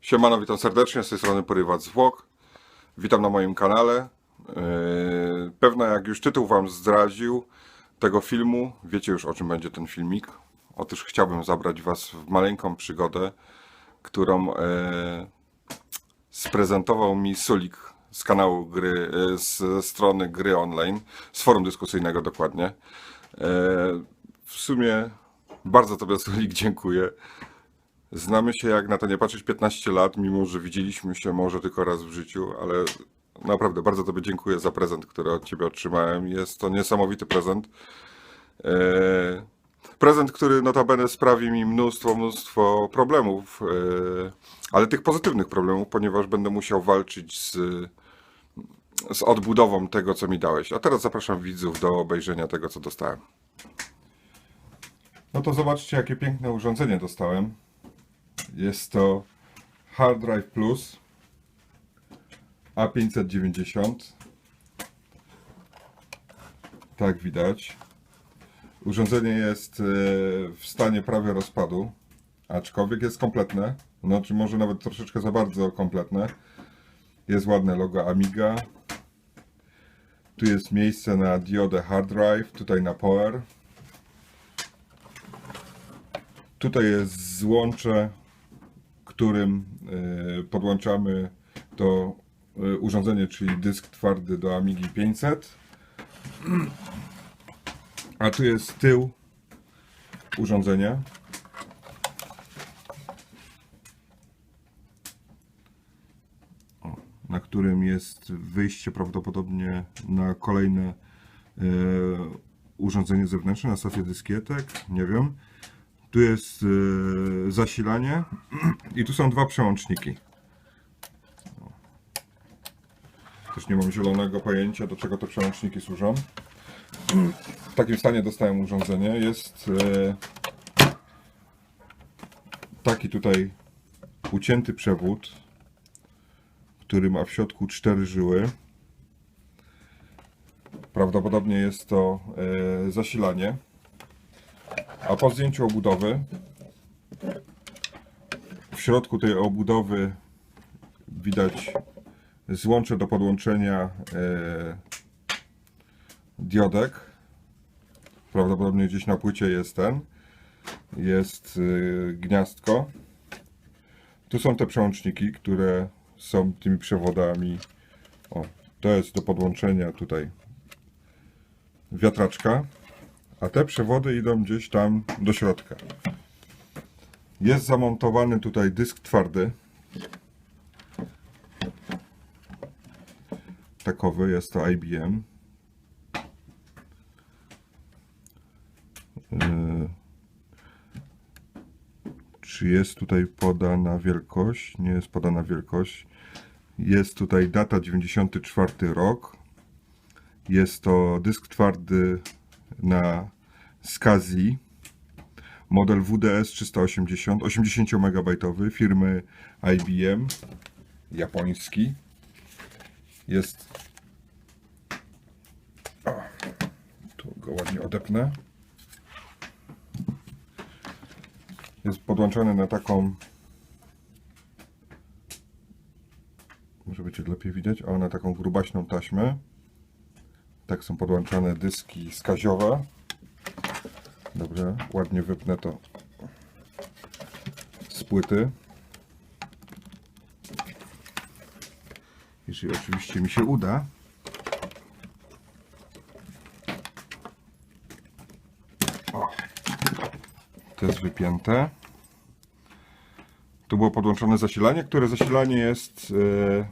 Siemano, witam serdecznie, z tej strony Porywacz Zwłok. Witam na moim kanale. Yy, Pewno jak już tytuł Wam zdradził tego filmu, wiecie już o czym będzie ten filmik. Otóż chciałbym zabrać Was w maleńką przygodę, którą e, sprezentował mi Sulik z kanału gry, e, z strony gry online, z forum dyskusyjnego dokładnie. E, W sumie bardzo Tobie Sulik dziękuję. Znamy się, jak na to nie patrzeć, 15 lat, mimo że widzieliśmy się może tylko raz w życiu, ale naprawdę bardzo Tobie dziękuję za prezent, który od Ciebie otrzymałem. Jest to niesamowity prezent. Eee, prezent, który notabene sprawi mi mnóstwo, mnóstwo problemów, eee, ale tych pozytywnych problemów, ponieważ będę musiał walczyć z, z odbudową tego, co mi dałeś. A teraz zapraszam widzów do obejrzenia tego, co dostałem. No to zobaczcie, jakie piękne urządzenie dostałem. Jest to Hard Drive Plus A590. Tak widać. Urządzenie jest e, w stanie prawie rozpadu, aczkolwiek jest kompletne. Znaczy może nawet troszeczkę za bardzo kompletne. Jest ładne logo Amiga. Tu jest miejsce na diodę hard drive, tutaj na power. Tutaj jest złącze, którym y, podłączamy to y, urządzenie, czyli dysk twardy do Amigi 500. A tu jest tył urządzenia. Na którym jest wyjście prawdopodobnie na kolejne y, urządzenie zewnętrzne, na stację dyskietek, nie wiem. Tu jest y, zasilanie i tu są dwa przełączniki. Też nie mam zielonego pojęcia, do czego te przełączniki służą. W takim stanie dostałem urządzenie. Jest y, taki tutaj ucięty przewód, który ma w środku cztery żyły. Prawdopodobnie jest to y, zasilanie. A po zdjęciu obudowy w środku tej obudowy widać złącze do podłączenia e, diodek. Prawdopodobnie gdzieś na płycie jest ten. Jest e, gniazdko. Tu są te przełączniki, które są tymi przewodami. O, to jest do podłączenia tutaj wiatraczka a te przewody idą gdzieś tam do środka. Jest zamontowany tutaj dysk twardy. Takowy, jest to IBM. Yy, Czy jest tutaj podana wielkość? Nie jest podana wielkość. Jest tutaj data 94 rok. Jest to dysk twardy na SCSI model WDS 380 80 MB firmy IBM japoński. Jest o, tu go ładnie odepnę. Jest podłączony na taką może będzie lepiej widać, o na taką grubaśną taśmę tak są podłączane dyski skaziowe. Dobrze, ładnie wypnę to z płyty. Jeżeli oczywiście mi się uda. O, to jest wypięte. Tu było podłączone zasilanie, które zasilanie jest e,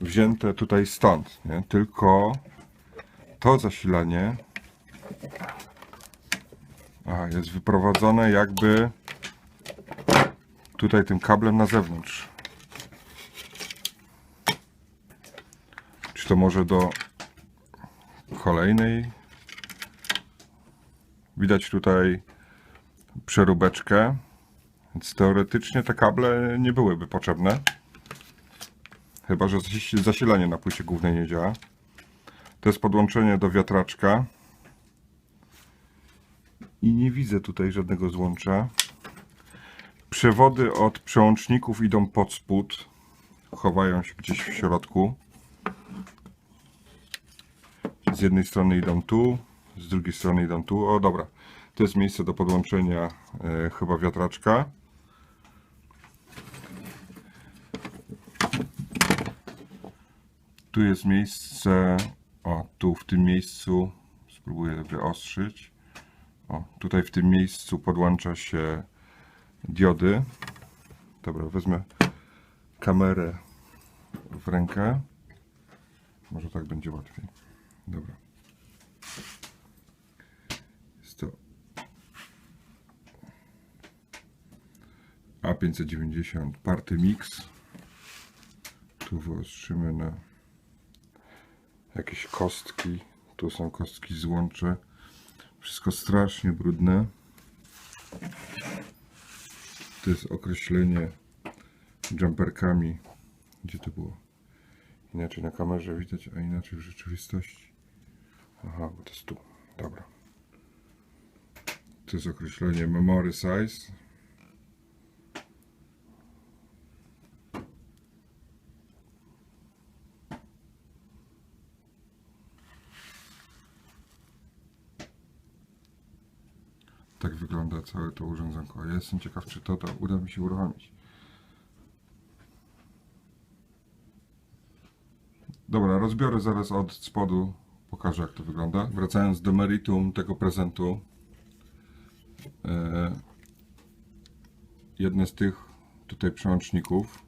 wzięte tutaj stąd, nie? tylko to zasilanie jest wyprowadzone jakby tutaj tym kablem na zewnątrz. Czy to może do kolejnej? Widać tutaj przeróbeczkę, więc teoretycznie te kable nie byłyby potrzebne. Chyba, że zasi- zasilanie na płycie głównej nie działa. To jest podłączenie do wiatraczka. I nie widzę tutaj żadnego złącza. Przewody od przełączników idą pod spód. Chowają się gdzieś w środku. Z jednej strony idą tu, z drugiej strony idą tu. O, dobra. To jest miejsce do podłączenia e, chyba wiatraczka. Tu jest miejsce, o tu w tym miejscu, spróbuję wyostrzyć. O, tutaj w tym miejscu podłącza się diody. Dobra, wezmę kamerę w rękę. Może tak będzie łatwiej. Dobra. Jest to A590 Party Mix. Tu wyostrzymy na jakieś kostki. Tu są kostki złącze. Wszystko strasznie brudne. To jest określenie jumperkami. Gdzie to było? Inaczej na kamerze widać, a inaczej w rzeczywistości. Aha, bo to jest tu. Dobra. To jest określenie memory size. Tak wygląda całe to urządzonko. Ja jestem ciekaw, czy to, to uda mi się uruchomić. Dobra, rozbiorę zaraz od spodu. Pokażę, jak to wygląda. Wracając do meritum tego prezentu. E, jedne z tych tutaj przełączników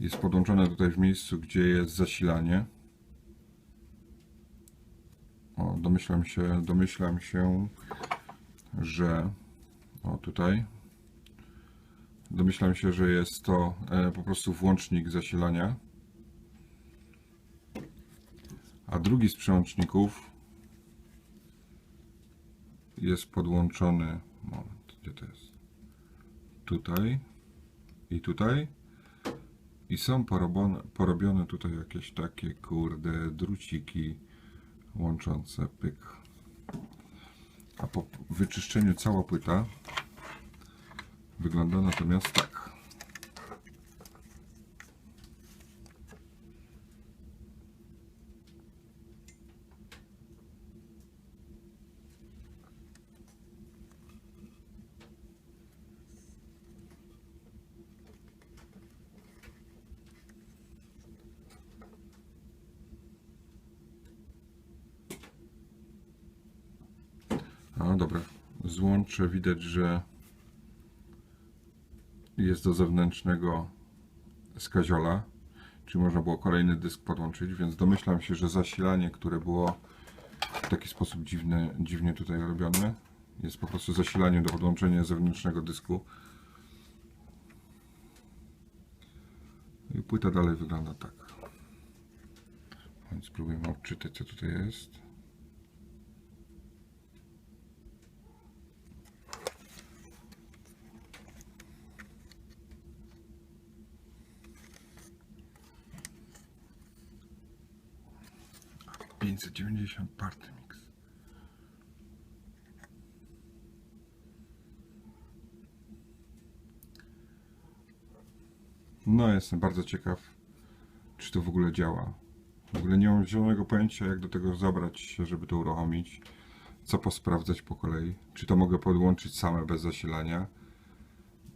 jest podłączone tutaj w miejscu, gdzie jest zasilanie. O, domyślam się, domyślam się, że o tutaj domyślam się, że jest to e, po prostu włącznik zasilania. A drugi z przełączników jest podłączony. Moment, gdzie to jest? Tutaj i tutaj. I są porobione, porobione tutaj jakieś takie kurde druciki łączące pyk. A po wyczyszczeniu cała płyta wygląda natomiast tak. Dobra, złącze widać, że jest do zewnętrznego skaziola, czyli można było kolejny dysk podłączyć, więc domyślam się, że zasilanie, które było w taki sposób dziwny, dziwnie tutaj robione, jest po prostu zasilaniem do podłączenia zewnętrznego dysku. I płyta dalej wygląda tak. Więc spróbujemy odczytać, co tutaj jest. Party mix. No, jestem bardzo ciekaw, czy to w ogóle działa. W ogóle nie mam zielonego pojęcia, jak do tego zabrać się, żeby to uruchomić. Co posprawdzać po kolei. Czy to mogę podłączyć same bez zasilania,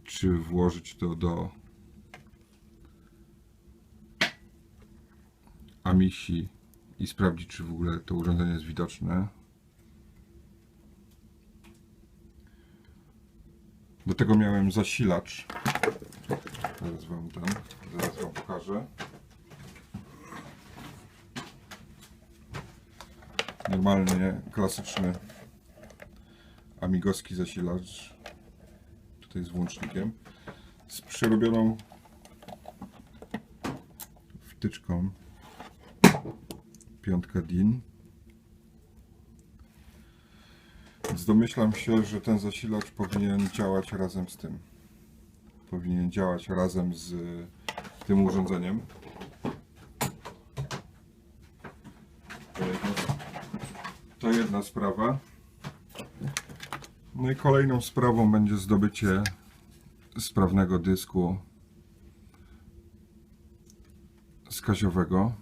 czy włożyć to do Amisi i sprawdzić, czy w ogóle to urządzenie jest widoczne. Do tego miałem zasilacz. Zaraz wam ten, zaraz wam pokażę. Normalnie klasyczny amigowski zasilacz. Tutaj z włącznikiem. Z przerobioną wtyczką piątka DIN. Więc domyślam się, że ten zasilacz powinien działać razem z tym. Powinien działać razem z tym urządzeniem. To jedna, to jedna sprawa. No i kolejną sprawą będzie zdobycie sprawnego dysku skaziowego.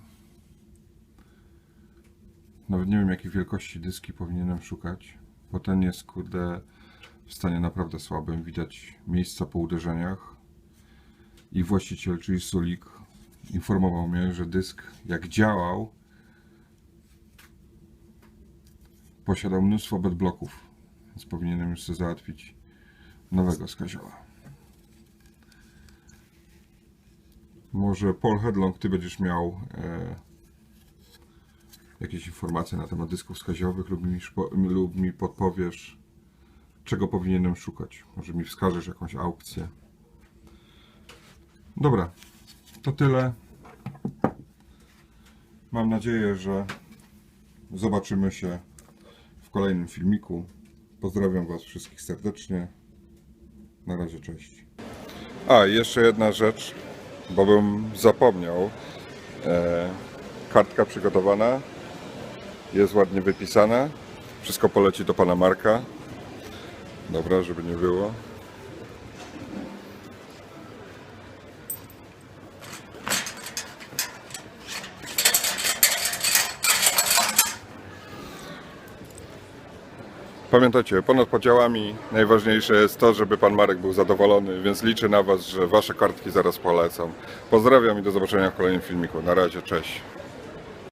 Nawet nie wiem jakiej wielkości dyski powinienem szukać, bo ten jest kurde w stanie naprawdę słabym. Widać miejsca po uderzeniach. I właściciel, czyli Sulik, informował mnie, że dysk jak działał, posiadał mnóstwo bedbloków, więc powinienem już sobie załatwić nowego skazioła. Może Paul Hedlong, ty będziesz miał e, jakieś informacje na temat dysków skaziowych lub mi, lub mi podpowiesz, czego powinienem szukać. Może mi wskażesz jakąś aukcję. Dobra, to tyle. Mam nadzieję, że zobaczymy się w kolejnym filmiku. Pozdrawiam Was wszystkich serdecznie. Na razie, cześć. A, jeszcze jedna rzecz, bo bym zapomniał. E, kartka przygotowana. Jest ładnie wypisana. Wszystko poleci do Pana Marka. Dobra, żeby nie było. Pamiętajcie, ponad podziałami najważniejsze jest to, żeby pan Marek był zadowolony, więc liczę na Was, że Wasze kartki zaraz polecą. Pozdrawiam i do zobaczenia w kolejnym filmiku. Na razie, cześć.